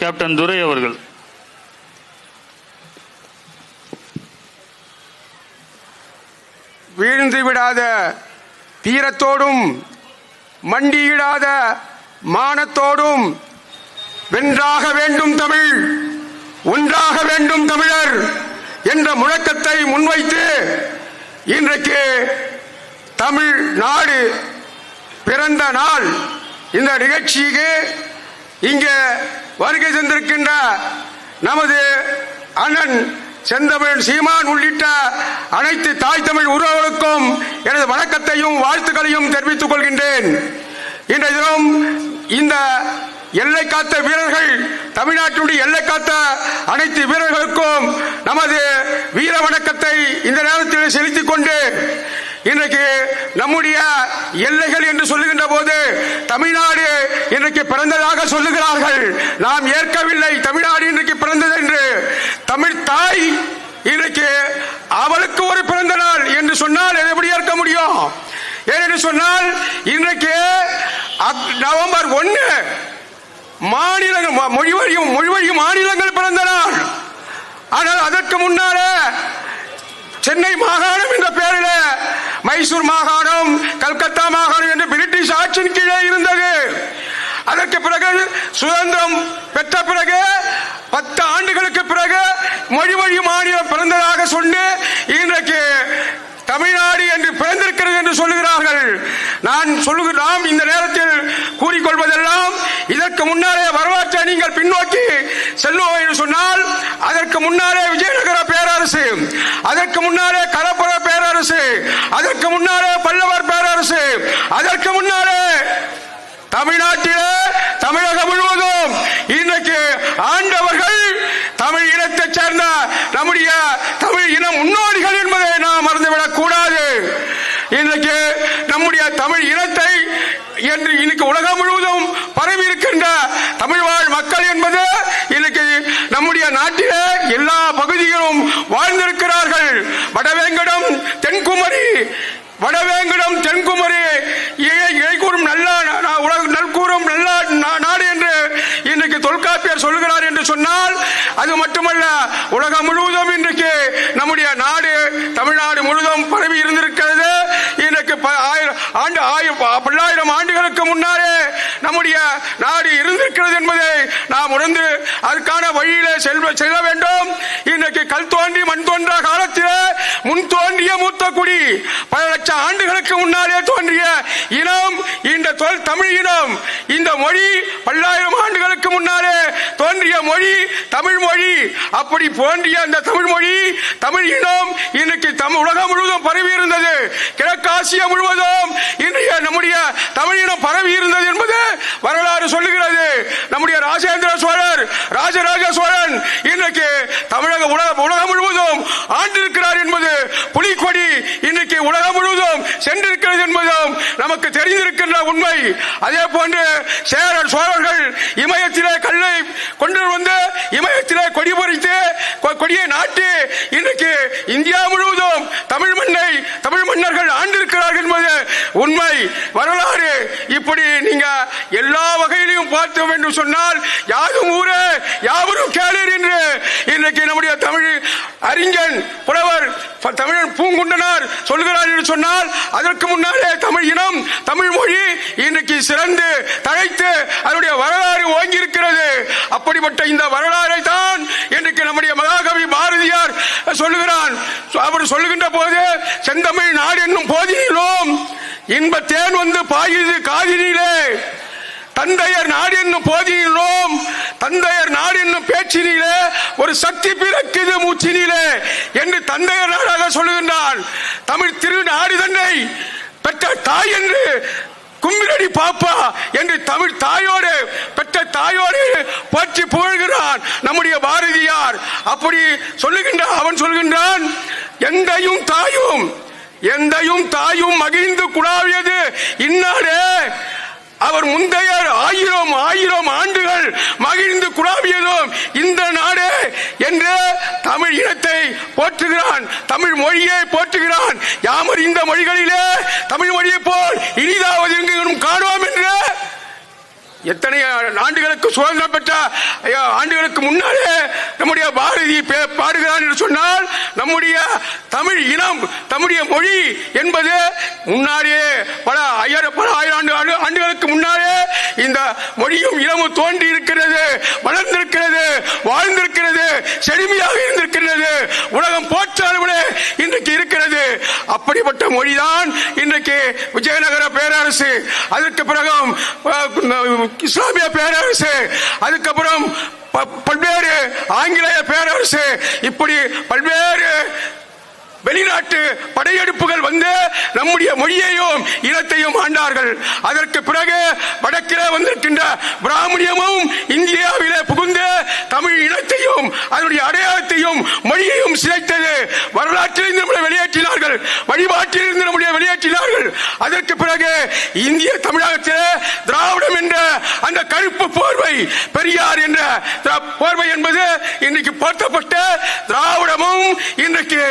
Captain துரை அவர்கள். வீழ்ந்து விடாத தீரத்தோடும் மண்டியிடாத மானத்தோடும் வென்றாக வேண்டும் தமிழ் ஒன்றாக வேண்டும் தமிழர் என்ற முழக்கத்தை முன்வைத்து இன்றைக்கு தமிழ் நாடு பிறந்த நாள். இந்த நிகழ்ச்சிக்கு இங்கே வருகை தந்திருக்கின்ற நமது அண்ணன் செந்தமிழ் சீமான் உள்ளிட்ட அனைத்து தாய் தமிழ் உறவுகளுக்கும் எனது வணக்கத்தையும் வாழ்த்துக்களையும் தெரிவித்துக் கொள்கின்றேன். இன்றைய தினம் இந்த எல்லை காத்த வீரர்கள் தமிழ்நாட்டினுடைய எல்லை காத்த அனைத்து வீரர்களுக்கும் நமது வீர வணக்கத்தை இந்த நேரத்தில் செலுத்திக் கொண்டு இன்றைக்கு நம்முடைய எல்லைகள் என்று சொல்லுகின்ற போது தமிழ்நாடு இன்றைக்கு பிறந்ததாக சொல்லுகிறார்கள். நாம் ஏற்கவில்லை. தமிழ்நாடு இன்றைக்கு பிறந்தது என்று. தமிழ் தாய் இன்றைக்கு அவளுக்கு ஒரு பிறந்த நாள் என்று சொன்னால் எப்படி ஏற்க முடியும்? ஏனென்று சொன்னால் இன்றைக்கு நவம்பர் ஒன்னு மாநிலங்கள் மொழிவழியும் மொழிவழி மாநிலங்கள் பிறந்த நாள். ஆனால் அதற்கு முன்னாலே சென்னை மாகாணம் என்ற பெயரில் மைசூர் மாகாணம் என்று பிரிட்டிஷ் ஆட்சியின் கீழே இருந்தது அதற்கு பிறகு சுதந்திரம் பெற்ற பிறகு பத்து ஆண்டுகளுக்கு பிறகு மொழி மொழி மாநிலம் பிறந்ததாக சொல்லி இன்றைக்கு தமிழ்நாடு என்று பிறந்திருக்கிறது என்று சொல்லுகிறார்கள். நான் சொல்லுகிற நாம் இந்த நேரத்தில் கூறிக்கொள்வதெல்லாம் இதற்கு முன்னாலே வரலாற்றை நீங்கள் பின்னோக்கி செல்லுவோம் என்று சொன்னால் அதற்கு முன்னாலே விஜயநகர பேரரசு அதற்கு முன்னாலே கலப்புற பேரரசு அதற்கு முன்னாலே பல்லவர் பேரரசு அதற்கு முன்னாலே தமிழ்நாட்டிலே தமிழகம் முழுவதும் இன்றைக்கு ஆண்டவர்கள் தமிழ் இனத்தைச் சேர்ந்த நம்முடைய தமிழ் இன முன்னோடிகள் என்பதை நாம் மறந்துவிடக் கூடாது இன்றைக்கு நம்முடைய தமிழ் இனத்தை என்று இன்னைக்கு உலகம் முழுவதும் பரவி இருக்கின்ற தமிழ் வாழ் மக்கள் என்பது இன்னைக்கு நம்முடைய நாட்டிலே எல்லா பகுதிகளும் வாழ்ந்திருக்கிறார்கள். வடவேங்கடம் தென்குமரி வடவே தென்குமரி இழை- இழைக்கூறும் நல்ல நா- உலக நல்கூறும் நல்ல நா- நாடு என்று இன்றைக்கு தொல்காப்பியர் சொல்லுகிறார் என்று சொன்னால் அது மட்டுமல்ல உலகம் முழுவதும் இன்றைக்கு நம்முடைய நாடு தமிழ்நாடு முழுவதும் பரவி இருந்திருக்கிறது இன்றைக்கு ப- ஆயிரம் ஆண்டு ஆயிரம் பல்லாயிரம் ஆண்டுகளுக்கு முன்னாரே நம்முடைய நாடு இருந்திருக்கிறது என்பதை நாம் உணர்ந்து அதற்கான வழியிலே செல்வ செல்ல வேண்டும். இன்றைக்கு கல் தோன்றி மண் தோன்ற காலத்திலே முன் தோன்றிய மூத்த குடி பல லட்சம் ஆண்டுகளுக்கு முன்னாலே தோன்றிய இனம் இந்த தொல் தமிழ் இனம் இந்த மொழி பல்லாயிரம் ஆண்டுகளுக்கு முன்னாலே மொழி தமிழ் மொழி. அப்படி தோன்றிய அந்த தமிழ் மொழி தமிழ் இனம் இன்னைக்கு தமிழ் உலகம் முழுவதும் பரவி இருந்தது. கிழக்காசியா முழுவதும் இன்றைய நம்முடைய தமிழ் இனம் பரவி இருந்தது என்பது வரலாறு சொல்லுகிறது. நம்முடைய ராஜேந்திர சோழர் ராஜராஜ சோழன் இன்றைக்கு தமிழக உலக உலகம் முழுவதும் ஆண்டிருக்கிறார் என்பது புலிக்கொடி இன்றைக்கு உலகம் முழுவதும் சென்றிருக்கிறது என்பதும் நமக்கு தெரிந்திருக்கின்ற உண்மை. அதே போன்று சேரர் சோழர்கள் இமயத்திலே கல்லை கொண்டு வந்து இமயத்திலே கொடி பொறித்து கொ- கொடியை நாட்டி இன்றைக்கு இந்தியா முழுவதும் தமிழ் மண்ணை தமிழ் மன்னர்கள் ஆண்டிருக்கிறார்கள் என்பது உண்மை. வரலாறு இப்படி நீங்க வகையிலையும் என்று சொன்னால் யாரும் ஊரே யாவரும் கேளீர் என்று இன்றைக்கு நம்முடைய தமிழ் அறிஞன் புலவர் தமிழன் பூங்குண்டனார் சொல்கிறார் என்று சொன்னால் அதற்கு முன்னாலே தமிழ் இனம் தமிழ் மொழி இன்றைக்கு சிறந்து தழைத்து அதனுடைய வரலாறு ஓங்கி இருக்கிறது அப்படிப்பட்ட இந்த வரலாறை தான் இன்றைக்கு நம்முடைய மகாகவி பாரதியார் சொல்லுகிறான். அவர் சொல்லுகின்ற போது செந்தமிழ் நாடு என்னும் போதிலும் இன்ப தேன் வந்து பாயுது காதினிலே. தந்தையர் நாடு என்னும் போதிலும் தந்தையர் நாடு என்னும் பேச்சினிலே ஒரு சக்தி பிறக்குது மூச்சினிலே என்று தந்தையர் நாடாக சொல்லுகின்றான் தமிழ் திரு நாடு தன்னை பெற்ற தாய் என்று கும்பிரடி பாப்பா என்று தமிழ் தாயோடு பெற்ற தாயோடு போற்றி புகழ்கிறான் நம்முடைய பாரதியார். அப்படி சொல்லுகின்ற அவன் சொல்கின்றான் எந்தையும் தாயும் எந்தையும் தாயும் மகிழ்ந்து குழாவியது இன்னாடே அவர் முந்தைய ஆயிரம் ஆயிரம் ஆண்டுகள் மகிழ்ந்து குழாவியதும் இந்த நாடு என்று தமிழ் இனத்தை போற்றுகிறான் தமிழ் மொழியை போற்றுகிறான். யாமர் இந்த மொழிகளிலே தமிழ் மொழியை போல் இனி எத்தனை ஆண்டுகளுக்கு சுதந்திரம் பெற்ற ஐயா, ஆண்டுகளுக்கு முன்னாலே நம்முடைய பாரதி பாடுகிறான் என்று சொன்னால் நம்முடைய தமிழ் இனம் தம்முடைய மொழி என்பது முன்னாடியே பல ஐயாயிரம் பல ஆயிரம் ஆண்டு ஆண்டுகளுக்கு முன்னாலே இந்த மொழியும் இனமும் தோன்றி இருக்கிறது வளர்ந்திருக்கிறது வாழ்ந்திருக்கிறது செழுமையாக இருந்திருக்கிறது. உலகம் போற்ற அளவிலே அப்படிப்பட்ட மொழிதான் இன்றைக்கு விஜயநகர பேரரசு. அதற்கு பிறகு இஸ்லாமிய பேரரசு. அதுக்கப்புறம் பல்வேறு ஆங்கிலேய பேரரசு. இப்படி பல்வேறு வெளிநாட்டு படையெடுப்புகள் வந்து நம்முடைய மொழியையும் இனத்தையும் ஆண்டார்கள். அதற்கு பிறகு வடக்கிலே வந்திருக்கின்ற பிராமணியமும் இந்தியாவிலே புகுந்து தமிழ் இனத்தையும் அதனுடைய அடையாளத்தையும் மொழியையும் சிதைத்தது. வரலாற்றில் நம்மளை வெளியேற்றினார்கள் வழிபாட்டிலிருந்து நம்முடைய வெளியேற்றினார்கள். அதற்கு பிறகு இந்திய தமிழகத்தில் திராவிடம் என்ற அந்த கருப்பு போர்வை பெரியார் என்ற போர்வை என்பது இன்றைக்கு போர்த்தப்பட்ட திராவிடமும் இன்றைக்கு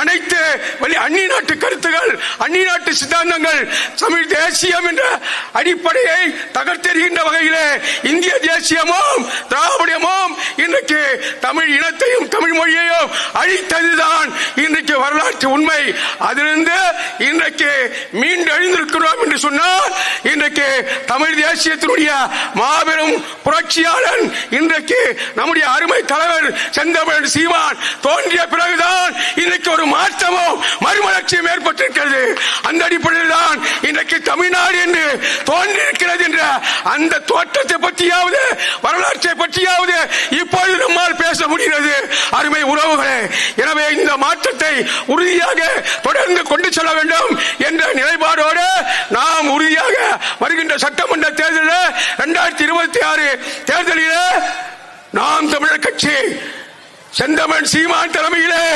அனைத்து வெளி அந்நிய நாட்டு கருத்துகள் அந்நிய நாட்டு சித்தாந்தங்கள் தமிழ் தேசியம் என்ற அடிப்படையை தகர்த்தெறிகின்ற வகையிலே இந்திய தேசியமும் திராவிடமும் இன்றைக்கு தமிழ் இனத்தையும் தமிழ் மொழியையும் அழித்ததுதான் வரலாற்று உண்மை. அதிலிருந்து இன்றைக்கு மீண்டு எழுந்திருக்கிறோம் என்று சொன்னால் இன்றைக்கு தமிழ் தேசியத்தினுடைய மாபெரும் புரட்சியாளன் இன்றைக்கு நம்முடைய அருமை தலைவர் செந்தமிழன் சீமான் தோன்றிய பிறகுதான் இன்றைக்கு ஒரு மாற்றமும் மறுமலர்ச்சியும் ஏற்பட்டிருக்கிறது. அந்த அடிப்படையில் தான் இன்றைக்கு தமிழ்நாடு என்று தோன்றியிருக்கிறது என்ற அந்த தோற்றத்தை பற்றியாவது வரலாற்றை பற்றியாவது இப்பொழுது நம்மால் பேச முடிகிறது. அருமை உறவுகளே எனவே இந்த மாற்றத்தை உறுதியாக தொடர்ந்து கொண்டு செல்ல வேண்டும் என்ற நிலைப்பாடோடு நாம் உறுதியாக வருகின்ற சட்டமன்ற தேர்தலில் இரண்டாயிரத்தி இருபத்தி ஆறு தேர்தலில் நாம் தமிழர் கட்சி செந்தமன் சீமான் தலைமையிலே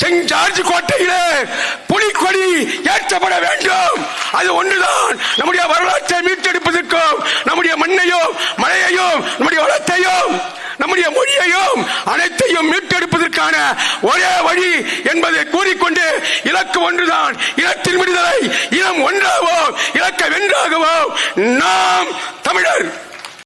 சென்ட் ஜார்ஜ் கோட்டையிலே புலிக்கொடி ஏற்றப்பட வேண்டும். அது ஒன்றுதான். நம்முடைய வரலாற்றை மீட்டெடுப்பதற்கும் நம்முடைய மண்ணையும் மழையையும் நம்முடைய வளத்தையும் நம்முடைய மொழியையும் அனைத்தையும் மீட்டெடுப்பதற்கான ஒரே வழி என்பதை கூறிக்கொண்டு இலக்கு ஒன்றுதான். இனத்தின் விடுதலை இனம் ஒன்றாகவோ இலக்க வென்றாகவோ நாம் தமிழர்.